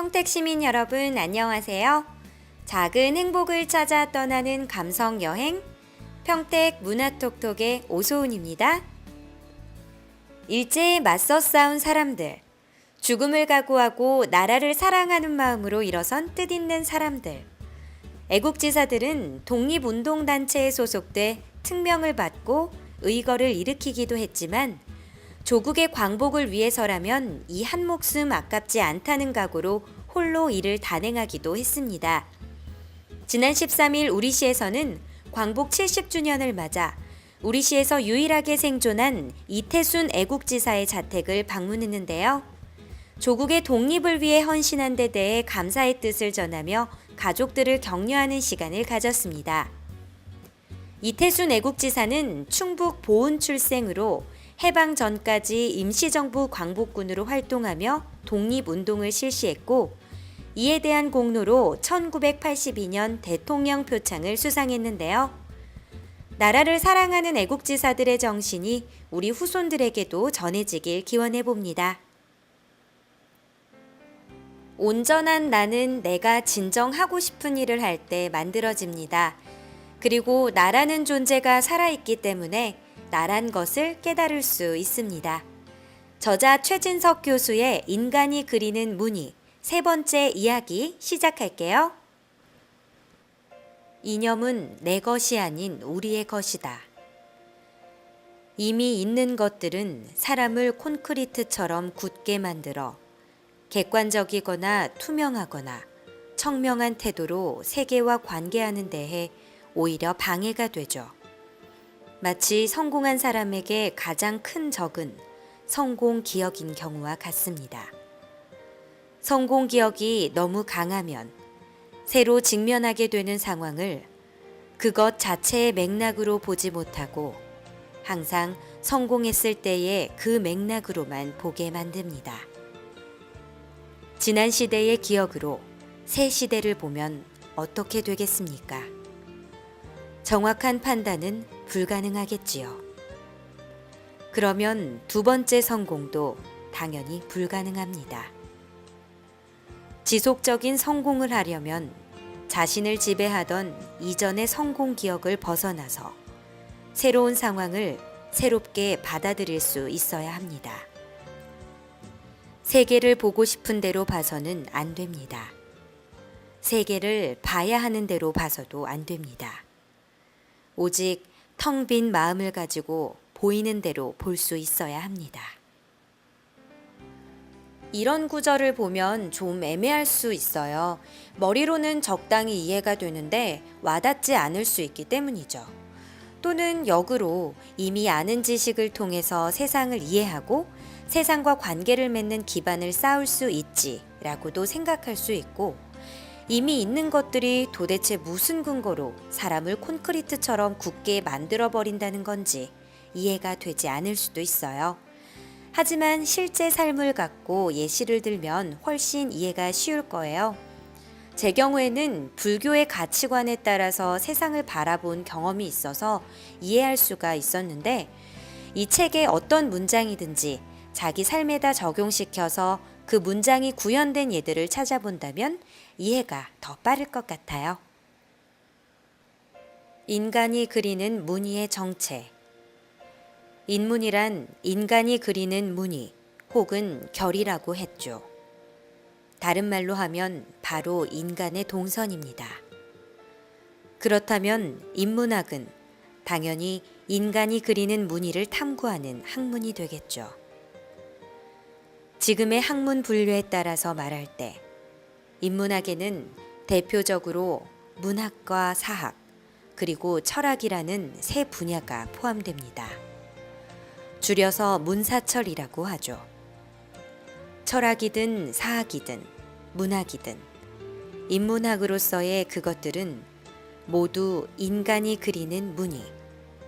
평택 시민 여러분 안녕하세요. 작은 행복을 찾아 떠나는 감성 여행 평택 문화톡톡의 오소은입니다. 일제에 맞서 싸운 사람들, 죽음을 각오하고 나라를 사랑하는 마음으로 일어선 뜻있는 사람들. 애국지사들은 독립운동단체에 소속돼 특명을 받고 의거를 일으키기도 했지만 조국의 광복을 위해서라면 이 한 목숨 아깝지 않다는 각오로 홀로 일을 단행하기도 했습니다. 지난 13일 우리시에서는 광복 70주년을 맞아 우리시에서 유일하게 생존한 이태순 애국지사의 자택을 방문했는데요. 조국의 독립을 위해 헌신한 데 대해 감사의 뜻을 전하며 가족들을 격려하는 시간을 가졌습니다. 이태순 애국지사는 충북 보은 출생으로 해방 전까지 임시정부 광복군으로 활동하며 독립운동을 실시했고 이에 대한 공로로 1982년 대통령 표창을 수상했는데요. 나라를 사랑하는 애국지사들의 정신이 우리 후손들에게도 전해지길 기원해 봅니다. 온전한 나는 내가 진정 하고 싶은 일을 할 때 만들어집니다. 그리고 나라는 존재가 살아있기 때문에 나란 것을 깨달을 수 있습니다. 저자 최진석 교수의 인간이 그리는 무늬 세 번째 이야기 시작할게요. 이념은 내 것이 아닌 우리의 것이다. 이미 있는 것들은 사람을 콘크리트처럼 굳게 만들어 객관적이거나 투명하거나 청명한 태도로 세계와 관계하는 데에 오히려 방해가 되죠. 마치 성공한 사람에게 가장 큰 적은 성공 기억인 경우와 같습니다. 성공 기억이 너무 강하면 새로 직면하게 되는 상황을 그것 자체의 맥락으로 보지 못하고 항상 성공했을 때의 그 맥락으로만 보게 만듭니다. 지난 시대의 기억으로 새 시대를 보면 어떻게 되겠습니까? 정확한 판단은 불가능하겠지요. 그러면 두 번째 성공도 당연히 불가능합니다. 지속적인 성공을 하려면 자신을 지배하던 이전의 성공 기억을 벗어나서 새로운 상황을 새롭게 받아들일 수 있어야 합니다. 세계를 보고 싶은 대로 봐서는 안 됩니다. 세계를 봐야 하는 대로 봐서도 안 됩니다. 오직 텅 빈 마음을 가지고 보이는 대로 볼 수 있어야 합니다. 이런 구절을 보면 좀 애매할 수 있어요. 머리로는 적당히 이해가 되는데 와닿지 않을 수 있기 때문이죠. 또는 역으로 이미 아는 지식을 통해서 세상을 이해하고 세상과 관계를 맺는 기반을 쌓을 수 있지라고도 생각할 수 있고 이미 있는 것들이 도대체 무슨 근거로 사람을 콘크리트처럼 굳게 만들어 버린다는 건지 이해가 되지 않을 수도 있어요. 하지만 실제 삶을 갖고 예시를 들면 훨씬 이해가 쉬울 거예요. 제 경우에는 불교의 가치관에 따라서 세상을 바라본 경험이 있어서 이해할 수가 있었는데 이 책의 어떤 문장이든지 자기 삶에다 적용시켜서 그 문장이 구현된 예들을 찾아본다면 이해가 더 빠를 것 같아요. 인간이 그리는 무늬의 정체. 인문이란 인간이 그리는 무늬 혹은 결이라고 했죠. 다른 말로 하면 바로 인간의 동선입니다. 그렇다면 인문학은 당연히 인간이 그리는 무늬를 탐구하는 학문이 되겠죠. 지금의 학문 분류에 따라서 말할 때 인문학에는 대표적으로 문학과 사학 그리고 철학이라는 세 분야가 포함됩니다. 줄여서 문사철이라고 하죠. 철학이든 사학이든 문학이든 인문학으로서의 그것들은 모두 인간이 그리는 무늬,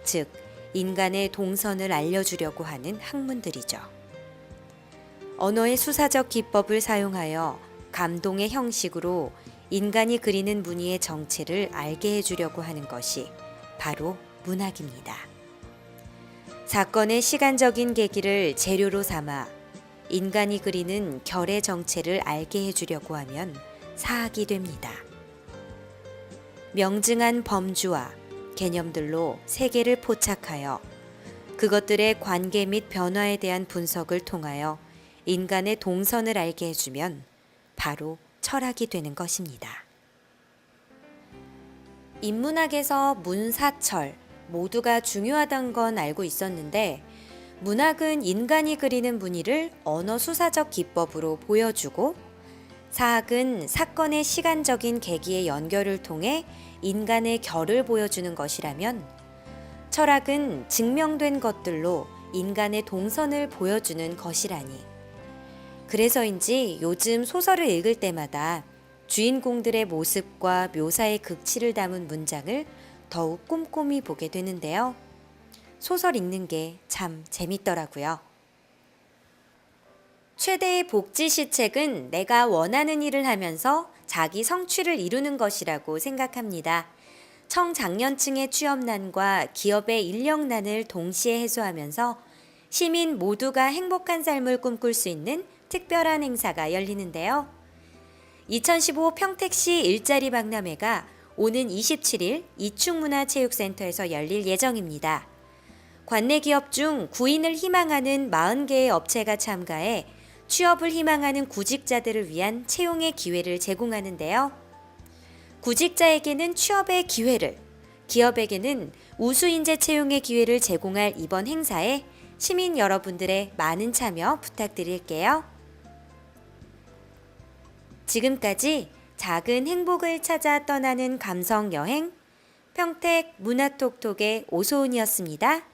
즉 인간의 동선을 알려주려고 하는 학문들이죠. 언어의 수사적 기법을 사용하여 감동의 형식으로 인간이 그리는 무늬의 정체를 알게 해주려고 하는 것이 바로 문학입니다. 사건의 시간적인 계기를 재료로 삼아 인간이 그리는 결의 정체를 알게 해주려고 하면 사학이 됩니다. 명증한 범주와 개념들로 세계를 포착하여 그것들의 관계 및 변화에 대한 분석을 통하여 인간의 동선을 알게 해주면 바로 철학이 되는 것입니다. 인문학에서 문사철 모두가 중요하다는 건 알고 있었는데 문학은 인간이 그리는 무늬를 언어 수사적 기법으로 보여주고 사학은 사건의 시간적인 계기의 연결을 통해 인간의 결을 보여주는 것이라면 철학은 증명된 것들로 인간의 동선을 보여주는 것이라니. 그래서인지 요즘 소설을 읽을 때마다 주인공들의 모습과 묘사의 극치를 담은 문장을 더욱 꼼꼼히 보게 되는데요. 소설 읽는 게 참 재밌더라고요. 최대의 복지 시책은 내가 원하는 일을 하면서 자기 성취를 이루는 것이라고 생각합니다. 청장년층의 취업난과 기업의 인력난을 동시에 해소하면서 시민 모두가 행복한 삶을 꿈꿀 수 있는 특별한 행사가 열리는데요. 2015 평택시 일자리 박람회가 오는 27일 이충문화체육센터에서 열릴 예정입니다. 관내 기업 중 구인을 희망하는 40개의 업체가 참가해 취업을 희망하는 구직자들을 위한 채용의 기회를 제공하는데요. 구직자에게는 취업의 기회를, 기업에게는 우수인재 채용의 기회를 제공할 이번 행사에 시민 여러분들의 많은 참여 부탁드릴게요. 지금까지 작은 행복을 찾아 떠나는 감성 여행 평택 문화톡톡의 오소은이었습니다.